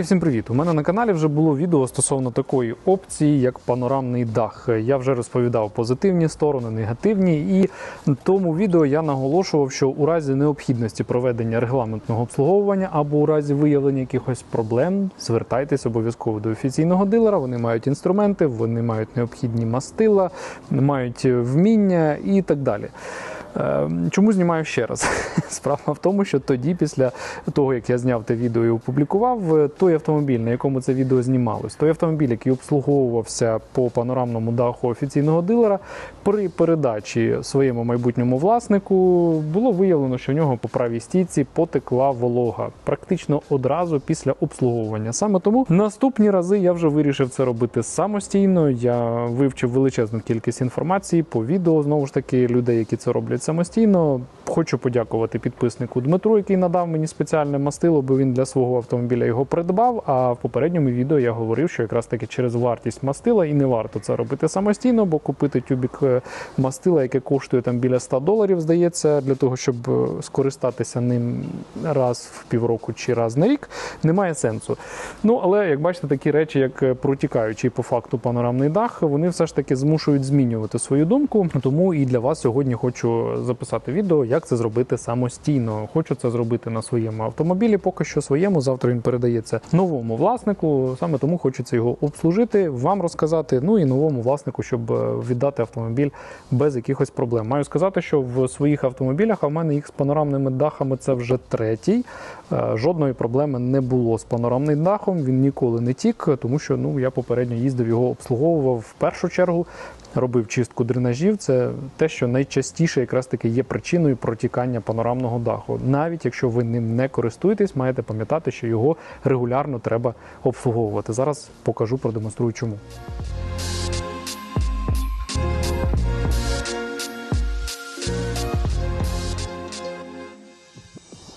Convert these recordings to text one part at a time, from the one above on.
Любеньки, всім привіт! У мене на каналі вже було відео стосовно такої опції, як панорамний дах. Я вже розповідав позитивні сторони, негативні, і в тому відео я наголошував, що у разі необхідності проведення регламентного обслуговування або у разі виявлення якихось проблем, звертайтесь обов'язково до офіційного дилера. Вони мають інструменти, вони мають необхідні мастила, мають вміння і так далі. Е, Чому знімаю ще раз? Справа в тому, що тоді, після того, як я зняв те відео і опублікував, е, той автомобіль, на якому це відео знімалось, той автомобіль, який обслуговувався по панорамному даху офіційного дилера, при передачі своєму майбутньому власнику було виявлено, що у нього по правій стійці потекла волога практично одразу після обслуговування. Саме тому наступні рази я вже вирішив це робити самостійно. Я вивчив величезну кількість інформації по відео знову ж таки людей, які це роблять самостійно. Хочу подякувати підписнику Дмитру, який надав мені спеціальне мастило, бо він для свого автомобіля його придбав. А в попередньому відео я говорив, що якраз таки через вартість мастила і не варто це робити самостійно, бо купити тюбік е, мастила, яке коштує там біля 100 доларів, здається, для того, щоб е, скористатися ним раз в півроку чи раз на рік, немає сенсу. Ну але як бачите, такі речі, як е, протікаючий по факту панорамний дах, вони все ж таки змушують змінювати свою думку. Тому і для вас сьогодні хочу записати відео, як це зробити самостійно. Хочу це зробити на своєму автомобілі, поки що своєму. Завтра він передається новому власнику. Саме тому хочеться його обслужити, вам розказати. Ну і новому власнику, щоб е, віддати автомобіль без якихось проблем. Маю сказати, що в своїх автомобілях, а в мене їх з панорамними дахами це вже третій. Е, Жодної проблеми не було з панорамним дахом. Він ніколи не тік, тому що ну я попередньо їздив його обслуговував в першу чергу. Робив чистку дренажів. Це те, що найчастіше якраз таки є причиною протікання панорамного даху. Навіть якщо ви ним не користуєтесь, маєте пам'ятати, що його регулярно треба обслуговувати. Зараз покажу, продемонструю чому.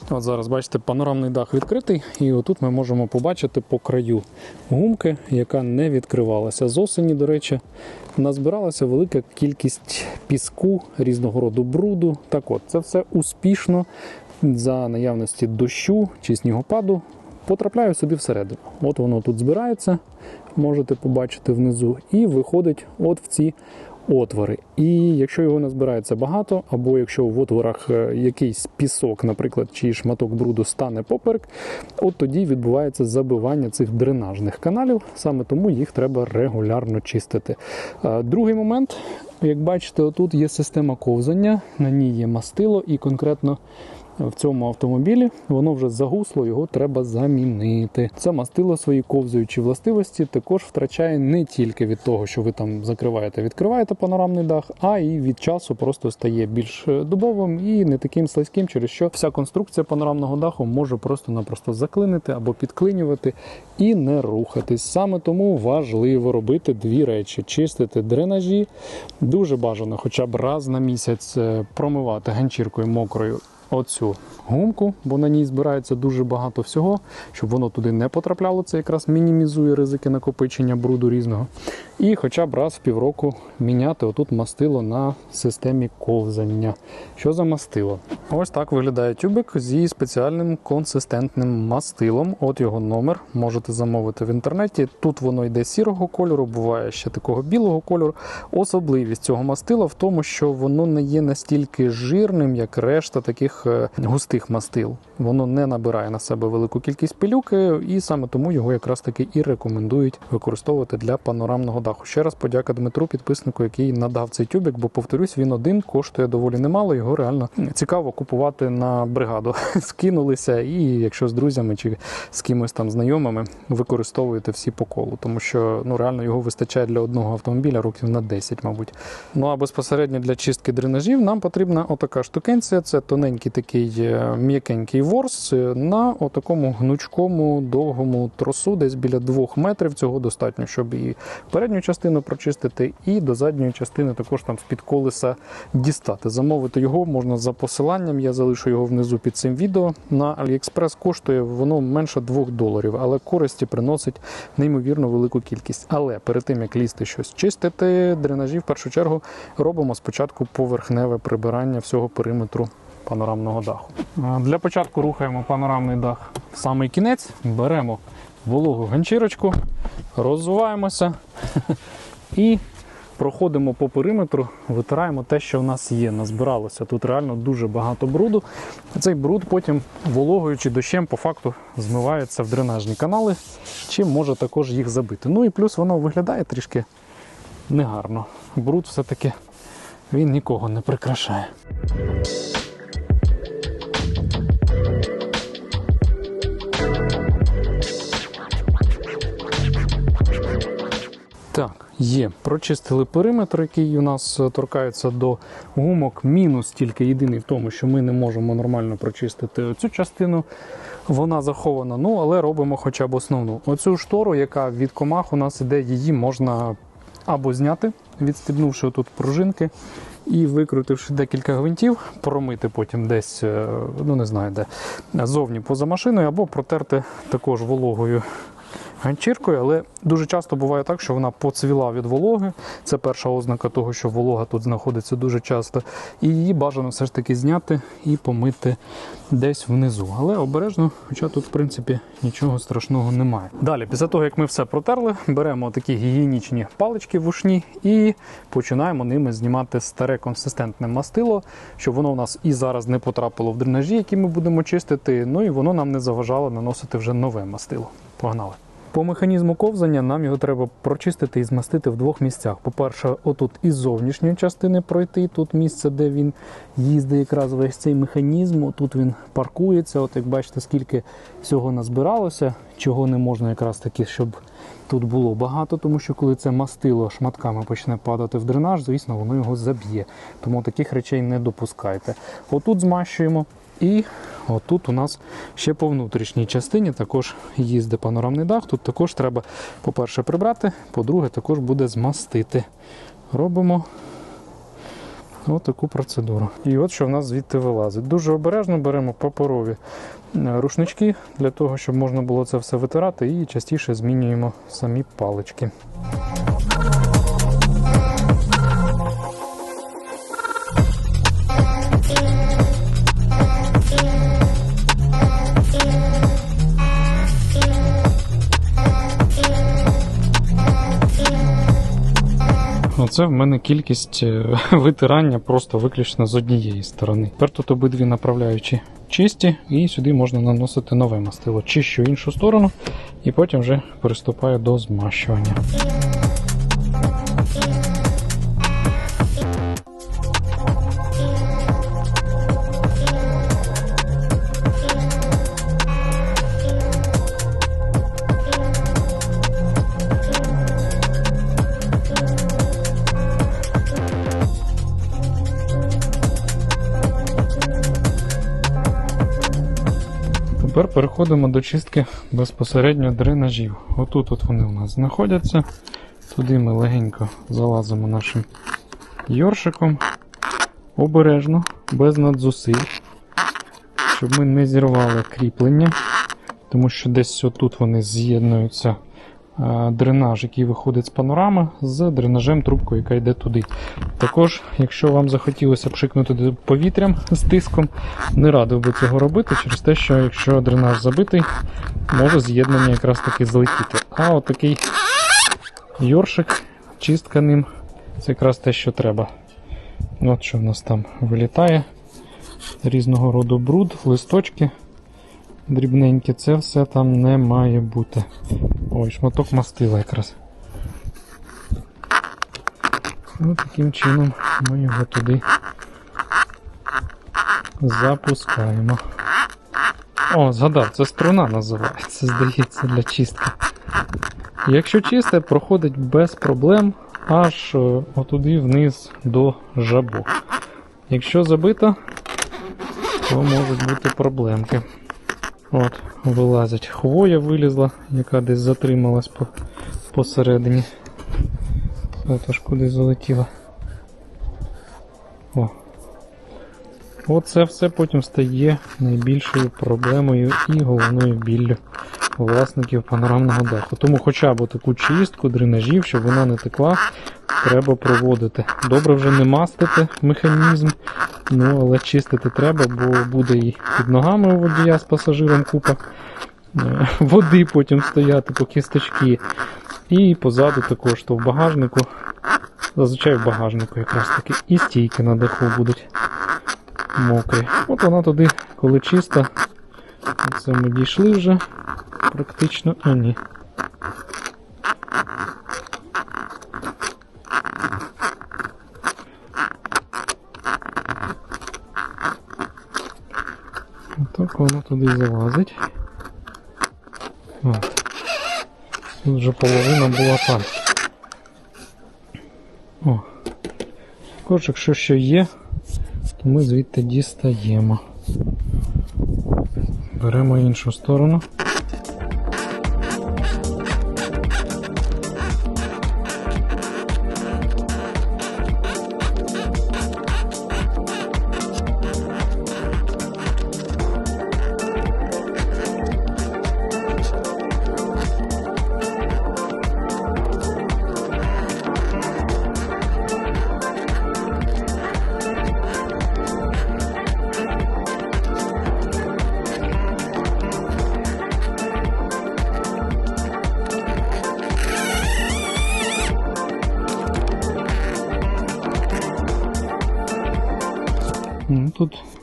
От зараз бачите, панорамний дах відкритий, і отут ми можемо побачити по краю гумки, яка не відкривалася. З осені, до речі, назбиралася велика кількість піску, різного роду бруду. Так от, це все успішно за наявності дощу чи снігопаду потрапляє сюди всередину. От воно тут збирається, можете побачити внизу, і виходить от в ці отвори. І якщо його назбирається багато, або якщо в отворах е, якийсь пісок, наприклад, чи шматок бруду стане поперек, от тоді відбувається забивання цих дренажних каналів. Саме тому їх треба регулярно чистити. Е, Другий момент, як бачите, отут є система ковзання, на ній є мастило, і конкретно в цьому автомобілі воно вже загусло, його треба замінити. Це мастило свої ковзуючі властивості також втрачає не тільки від того, що ви там закриваєте, відкриваєте панорамний дах, а і від часу просто стає більш е, дубовим і не таким слизьким, через що вся конструкція панорамного даху може просто-напросто заклинити або підклинювати і не рухатись. Саме тому важливо робити дві речі: чистити дренажі, дуже бажано, хоча б раз на місяць е, промивати ганчіркою мокрою оцю гумку, бо на ній збирається дуже багато всього, щоб воно туди не потрапляло. Це якраз мінімізує ризики накопичення бруду різного. І хоча б раз в півроку міняти отут мастило на системі ковзання. Що за мастило? Ось так виглядає тюбик зі спеціальним консистентним мастилом. От його номер можете замовити в інтернеті. Тут воно йде сірого кольору, буває ще такого білого кольору. Особливість цього мастила в тому, що воно не є настільки жирним, як решта таких е, густих мастил. Воно не набирає на себе велику кількість пилюки, і саме тому його якраз таки і рекомендують використовувати для панорамного даху. Ще раз подяка Дмитру, підписнику, який надав цей тюбик, бо повторюсь, він один коштує доволі немало. Його реально цікаво купувати на бригаду. Скинулися, і якщо з друзями чи з кимось там знайомими використовуєте всі по колу, тому що ну реально його вистачає для одного автомобіля років на 10, мабуть. Ну а безпосередньо для чистки дренажів нам потрібна отака штукенція. Це тоненький такий е, м'якенький ворс е, на отакому гнучкому довгому тросу, десь біля 2 метрів. Цього достатньо, щоб і передню частину прочистити, і до задньої частини також там з-під колеса дістати. Замовити його можна за посиланням. Я залишу його внизу під цим відео. На AliExpress коштує воно менше 2 доларів, але користі приносить неймовірно велику кількість. Але перед тим як лізти щось чистити, дренажі в першу чергу робимо спочатку поверхневе прибирання всього периметру панорамного даху. Для початку рухаємо панорамний дах в самий кінець, беремо вологу ганчірочку, роззуваємося і проходимо по периметру, витираємо те, що в нас є. Назбиралося тут реально дуже багато бруду. Цей бруд потім вологою чи дощем по факту змивається в дренажні канали, чим може також їх забити. Ну і плюс воно виглядає трішки негарно. Бруд все-таки він нікого не прикрашає. Так, є. Прочистили периметр, який у нас е, торкається до гумок. Мінус тільки єдиний в тому, що ми не можемо нормально прочистити цю частину. Вона захована, ну але робимо хоча б основну. Оцю штору, яка від комах у нас іде, її можна або зняти, відстібнувши тут пружинки і викрутивши декілька гвинтів, промити потім десь, е, ну не знаю де, зовні поза машиною, або протерти також вологою ганчіркою, але дуже часто буває так, що вона поцвіла від вологи. Це перша ознака того, що волога тут знаходиться дуже часто. І її бажано все ж таки зняти і помити десь внизу. Але обережно, хоча тут, в принципі, нічого страшного немає. Далі, після того, як ми все протерли, беремо такі гігієнічні палички вушні і починаємо ними знімати старе консистентне мастило, щоб воно у нас і зараз не потрапило в дренажі, які ми будемо чистити. Ну і воно нам не заважало наносити вже нове мастило. Погнали! По механізму ковзання нам його треба прочистити і змастити в двох місцях. По-перше, отут із зовнішньої частини пройти, тут місце, де він їздить, якраз весь цей механізм. Тут він паркується. От як бачите, скільки всього назбиралося, чого не можна якраз таки, щоб тут було багато, тому що коли це мастило шматками почне падати в дренаж, звісно, воно його заб'є. Тому таких речей не допускайте. Отут змащуємо. І отут у нас ще по внутрішній частині також їздить панорамний дах. Тут також треба, по-перше, прибрати, по-друге, також буде змастити. Робимо отаку процедуру. І от що в нас звідти вилазить. Дуже обережно беремо паперові е, рушнички для того, щоб можна було це все витирати, і частіше змінюємо самі палички. Оце в мене кількість е, витирання просто виключно з однієї сторони. Тепер тут обидві направляючі чисті, і сюди можна наносити нове мастило. Чищу іншу сторону і потім вже приступаю до змащування. Тепер переходимо до чистки безпосередньо дренажів. Отут от вони у нас знаходяться. Туди ми легенько залазимо нашим йоршиком. Обережно, без надзусиль, щоб ми не зірвали кріплення, тому що десь отут вони з'єднуються дренаж, який виходить з панорами, з дренажем трубкою, яка йде туди. Також, якщо вам захотілося пшикнути повітрям з тиском, не радив би цього робити, через те, що якщо дренаж забитий, може з'єднання якраз таки злетіти. А от такий йоршик, чистка ним, це якраз те, що треба. От що в нас там вилітає. Різного роду бруд, листочки дрібненькі, це все там не має бути. Ой, шматок мастила якраз. Ну, таким чином ми його туди запускаємо. О, згадав, це струна називається, здається, для чистки. Якщо чисте, проходить без проблем аж е, отуди вниз до жабу. Якщо забито, то можуть бути проблемки. От, вилазять. Хвоя вилізла, яка десь затрималась по, посередині. Отож куди залетіла. О. Оце все потім стає найбільшою проблемою і головною біллю власників панорамного даху. Тому хоча б таку чистку дренажів, щоб вона не текла, треба проводити. Добре вже не мастити механізм, ну але чистити треба, бо буде і під ногами у водія з пасажиром купа е, води потім стояти по кісточки. І позаду також, то в багажнику, зазвичай в багажнику якраз таки, і стійки на даху будуть мокрі. От вона туди, коли чиста, це ми дійшли вже практично. А ні. Так воно туди залазить. О. Тут вже половина була там. О. Також, якщо що є, то ми звідти дістаємо. Беремо іншу сторону.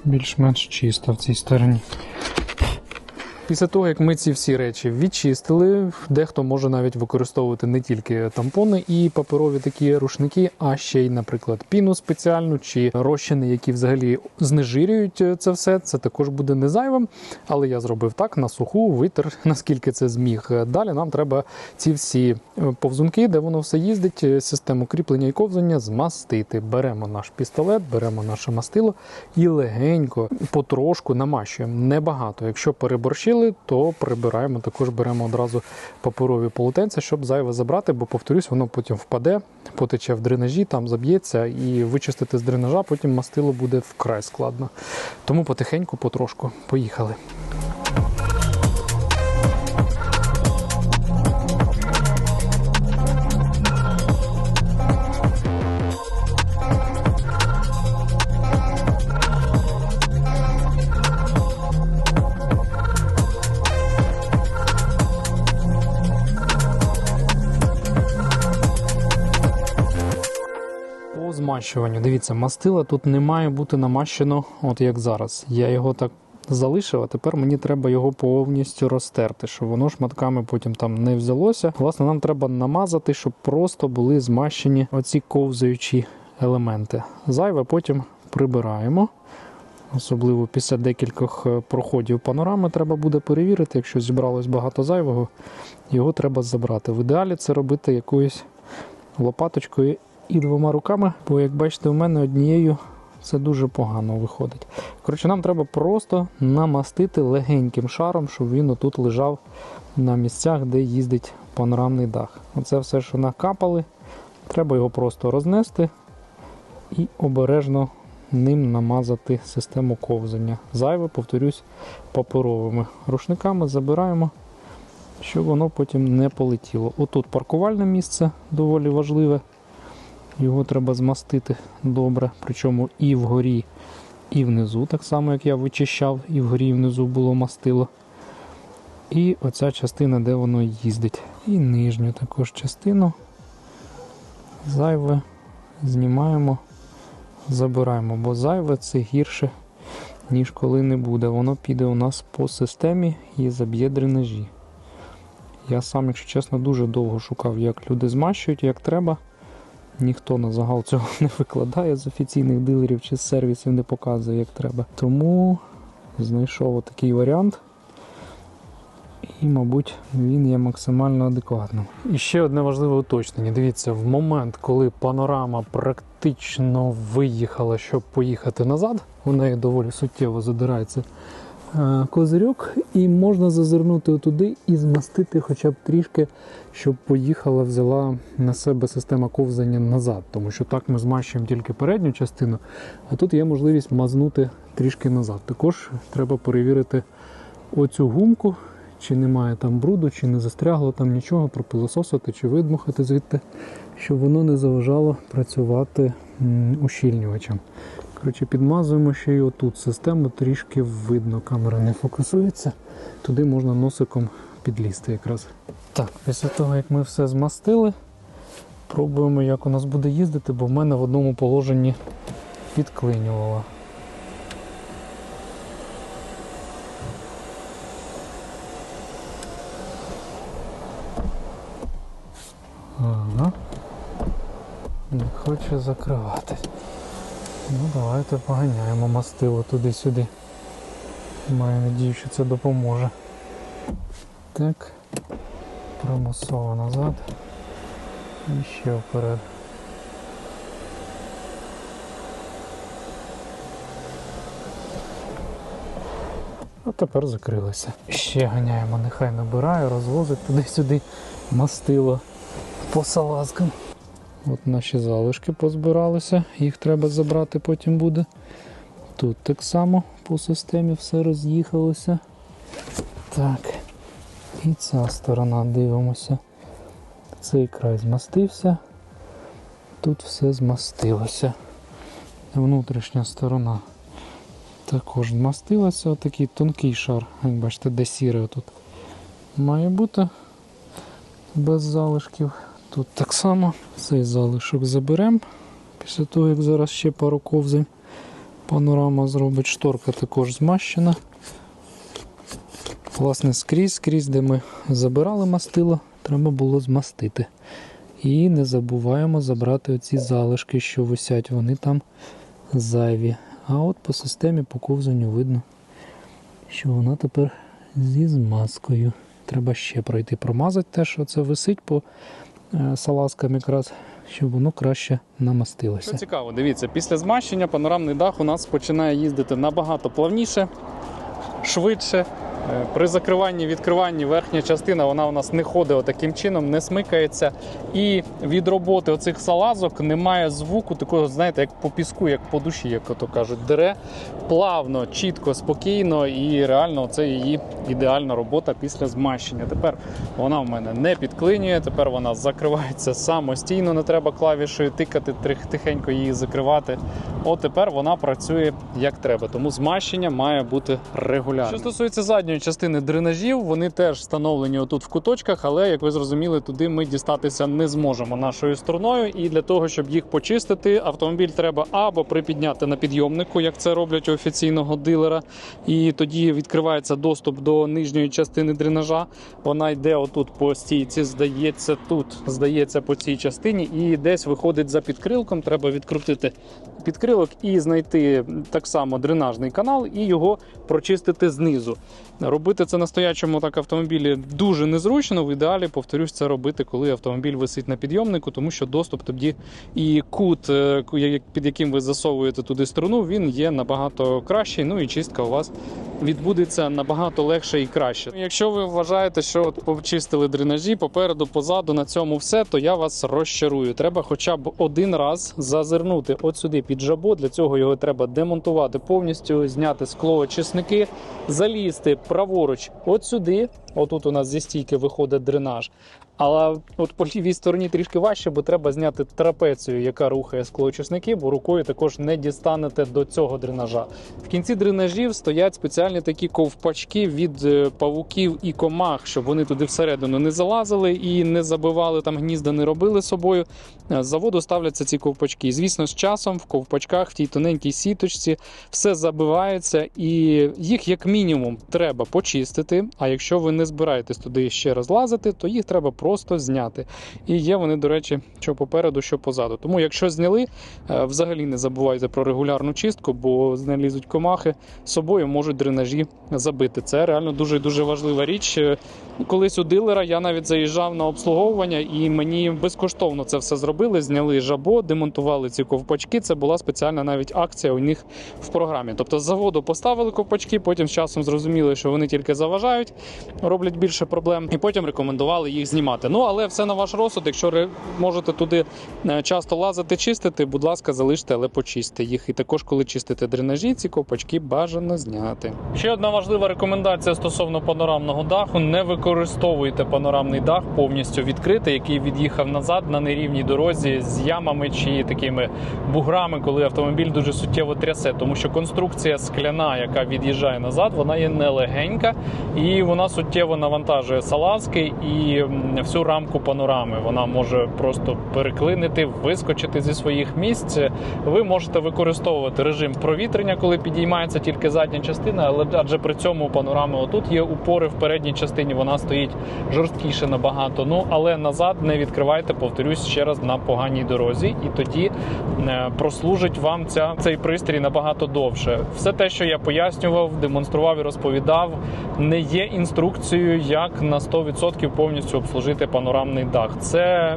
Більш-менш чисто в цій стороні. Після того, як ми ці всі речі відчистили, дехто може навіть використовувати не тільки тампони і паперові такі рушники, а ще й, наприклад, піну спеціальну чи розчини, які взагалі знежирюють це все. Це також буде не зайвим. Але я зробив так на суху, витер, наскільки це зміг. Далі нам треба ці всі е, повзунки, де воно все їздить, е, систему кріплення і ковзання змастити. Беремо наш пістолет, беремо наше мастило і легенько, потрошку намащуємо. Небагато. Якщо переборщили, то прибираємо. Також беремо одразу паперові полотенця, щоб зайве забрати, бо повторюсь, воно потім впаде, потече в дренажі, там заб'ється, і вичистити з дренажа, потім мастило буде вкрай складно. Тому потихеньку, потрошку. Поїхали. По дивіться, мастила тут не має бути намащено, от як зараз. Я його так залишив, а тепер мені треба його повністю розтерти, щоб воно шматками потім там не взялося. Власне, нам треба намазати, щоб просто були змащені оці ковзаючі елементи. Зайве потім прибираємо. Особливо після декількох е, проходів панорами треба буде перевірити, якщо зібралось багато зайвого, його треба забрати. В ідеалі це робити якоюсь лопаточкою і двома руками, бо, як бачите, у мене однією це дуже погано виходить. Коротше, нам треба просто намастити легеньким шаром, щоб він отут лежав на місцях, де їздить панорамний дах. Оце все, що накапали, треба його просто рознести і обережно ним намазати систему ковзання. Зайве, повторюсь, паперовими рушниками забираємо, щоб воно потім не полетіло. Отут паркувальне місце доволі важливе. Його треба змастити добре, причому і вгорі, і внизу, так само як я вичищав, і вгорі, і внизу було мастило. І оця частина, де воно їздить. І нижню також частину. Зайве знімаємо, забираємо, бо зайве це гірше, ніж коли не буде. Воно піде у нас по системі і заб'є дренажі. Я сам, якщо чесно, дуже довго шукав, як люди змащують, як треба. Ніхто на загал цього не викладає з офіційних дилерів чи з сервісів не показує, як треба. Тому знайшов такий варіант. І, мабуть, він є максимально адекватним. І ще одне важливе уточнення. Дивіться, в момент, коли панорама практично виїхала, щоб поїхати назад, у неї доволі суттєво задирається козирьок, і можна зазирнути туди і змастити хоча б трішки, щоб поїхала, взяла на себе система ковзання назад. Тому що так ми змащуємо тільки передню частину, а тут є можливість мазнути трішки назад. Також треба перевірити оцю гумку, чи немає там бруду, чи не застрягло там нічого, пропилососити чи видмухати звідти, щоб воно не заважало працювати ущільнювачем. Коротше, підмазуємо ще й отут систему, трішки видно, камера не фокусується. Туди можна носиком підлізти якраз. Так, після того, як ми все змастили, пробуємо, як у нас буде їздити, бо в мене в одному положенні підклинювало. Ага. Не хоче закриватись. Ну, давайте поганяємо мастило туди-сюди. Маю надію, що це допоможе. Так. Примусово назад. І ще вперед. А тепер закрилося. Ще ганяємо, нехай набирає, розвозить туди-сюди мастило по салазкам. От наші залишки позбиралися, їх треба забрати потім буде. Тут так само по системі все роз'їхалося. Так. І ця сторона дивимося. Цей край змастився. Тут все змастилося. Внутрішня сторона також змастилася. Отакий тонкий шар, як бачите, де сіре тут має бути без залишків. Тут так само цей залишок заберемо. Після того, як зараз ще пару ковзень панорама зробить, шторка також змащена. Власне, скрізь, скрізь, де ми забирали мастило, треба було змастити. І не забуваємо забрати оці залишки, що висять, вони там зайві. А от по системі по ковзанню видно, що вона тепер зі змазкою. Треба ще пройти, промазати те, що це висить по е, салазкам якраз, щоб воно краще намастилося. Що цікаво, дивіться, після змащення панорамний дах у нас починає їздити набагато плавніше, швидше. Е, При закриванні відкриванні верхня частина вона у нас не ходить таким чином, не смикається. І від роботи оцих салазок немає звуку, такого, знаєте, як по піску, як по душі, як то кажуть, дере плавно, чітко, спокійно і реально це її ідеальна робота після змащення. Тепер вона в мене не підклинює, тепер вона закривається самостійно, не треба клавішою тикати, тихенько її закривати. От тепер вона працює як треба, тому змащення має бути регулярно. Що стосується задньої частини дренажів, вони теж встановлені отут в куточках, але як ви зрозуміли, туди ми дістатися не зможемо нашою стороною. І для того, щоб їх почистити, автомобіль треба або припідняти на підйомнику, як це роблять у офіційного дилера, і тоді відкривається доступ до нижньої частини дренажа. Вона йде отут по стійці, здається, тут здається по цій частині, і десь виходить за підкрилком. Треба відкрутити підкрилок і знайти так само дренажний канал і його прочистити знизу. Робити це на стоячому так автомобілі дуже незручно. В ідеалі, повторюсь, це робити, коли автомобіль висить на підйомнику, тому що доступ тоді і кут, е, під яким ви засовуєте туди струну, він є набагато кращий. Ну і чистка у вас відбудеться набагато легше і краще. Якщо ви вважаєте, що от почистили дренажі попереду, позаду на цьому все, то я вас розчарую. Треба хоча б один раз зазирнути от сюди під жабо. Для цього його треба демонтувати повністю, зняти склоочисники, залізти праворуч от сюди. Отут у нас зі стійки виходить дренаж. Але от по лівій стороні трішки важче, бо треба зняти трапецію, яка рухає склоочисники, бо рукою також не дістанете до цього дренажа. В кінці дренажів стоять спеціальні такі ковпачки від е, павуків і комах, щоб вони туди всередину не залазили і не забивали там гнізда, не робили собою. Е, З заводу ставляться ці ковпачки. Звісно, з часом в ковпачках, в тій тоненькій сіточці, все забивається, і їх як мінімум треба почистити. А якщо ви не збираєтесь туди ще раз лазити, то їх треба просто зняти. І є вони, до речі, що попереду, що позаду. Тому, якщо зняли, е, взагалі не забувайте про регулярну чистку, бо з нею лізуть комахи, з собою можуть дренажі забити. Це реально дуже дуже важлива річ. Е, Колись у дилера я навіть заїжджав на обслуговування, і мені безкоштовно це все зробили. Зняли жабо, демонтували ці ковпачки. Це була спеціальна навіть акція у них в програмі. Тобто з заводу поставили ковпачки, потім з часом зрозуміли, що вони тільки заважають роблять більше проблем, і потім рекомендували їх знімати. Ну але все на ваш розсуд. Якщо ре- можете туди е, часто лазити, чистити, будь ласка, залиште, але почистите їх. І також, коли чистите дренажі, ці ковпачки бажано зняти. Ще одна важлива рекомендація стосовно панорамного даху: не використовуйте панорамний дах повністю відкритий, який від'їхав назад на нерівній дорозі з ямами чи такими буграми, коли автомобіль дуже суттєво трясе, тому що конструкція скляна, яка від'їжджає назад, вона є нелегенька і вона суттєво навантажує салазки і всю рамку панорами. Вона може просто переклинити, вискочити зі своїх місць. Ви можете використовувати режим провітрення, коли підіймається тільки задня частина, але адже при цьому панорами отут є упори в передній частині, вона стоїть жорсткіше набагато. Ну але назад не відкривайте, повторюсь ще раз на поганій дорозі, і тоді е, прослужить вам ця цей пристрій набагато довше. Все те, що я пояснював, демонстрував і розповідав, не є інструкцією, як на 100% повністю обслужити панорамний дах. Це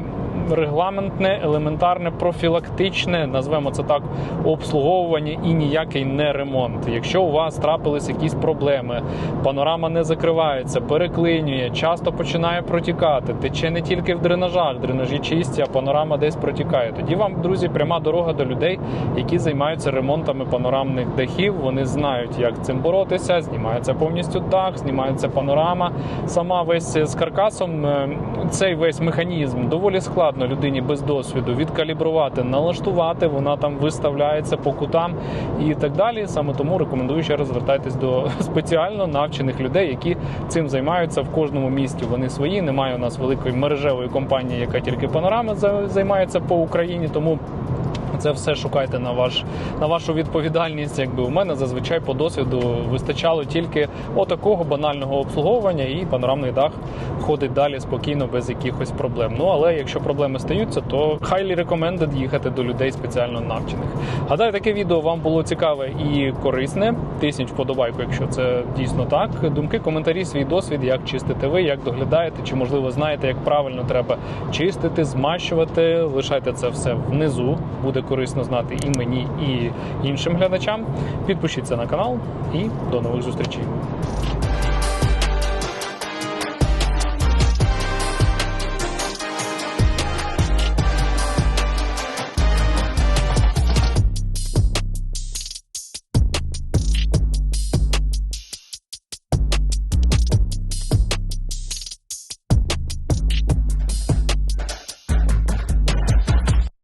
регламентне, елементарне, профілактичне, назвемо це так, обслуговування і ніякий не ремонт. Якщо у вас трапились якісь проблеми, панорама не закривається, переклинює, часто починає протікати, тече не тільки в дренажах, дренажі чисті, а панорама десь протікає. Тоді вам, друзі, пряма дорога до людей, які займаються ремонтами панорамних дахів. Вони знають, як цим боротися. Знімається повністю дах, знімається панорама. Сама весь з каркасом е, цей весь механізм доволі складно людині без досвіду відкалібрувати, налаштувати. Вона там виставляється по кутам і так далі. Саме тому рекомендую ще раз звертайтесь до спеціально навчених людей, які цим займаються в кожному місті. Вони свої. Немає у нас великої мережевої компанії, яка тільки панорами за- займається по Україні. Тому це все шукайте на ваш на вашу відповідальність. Якби у мене зазвичай по досвіду вистачало тільки отакого банального обслуговування, і панорамний дах ходить далі спокійно без якихось проблем. Ну але якщо проблеми стаються, то highly recommended їхати до людей спеціально навчених. Гадаю, таке відео вам було цікаве і корисне. Тисніть вподобайку, якщо це дійсно так. Думки, коментарі, свій досвід, як чистите ви, як доглядаєте, чи можливо знаєте, як правильно треба чистити, змащувати. Лишайте це все внизу. Буде корисно знати і мені, і іншим глядачам. Підпишіться на канал і до нових зустрічей.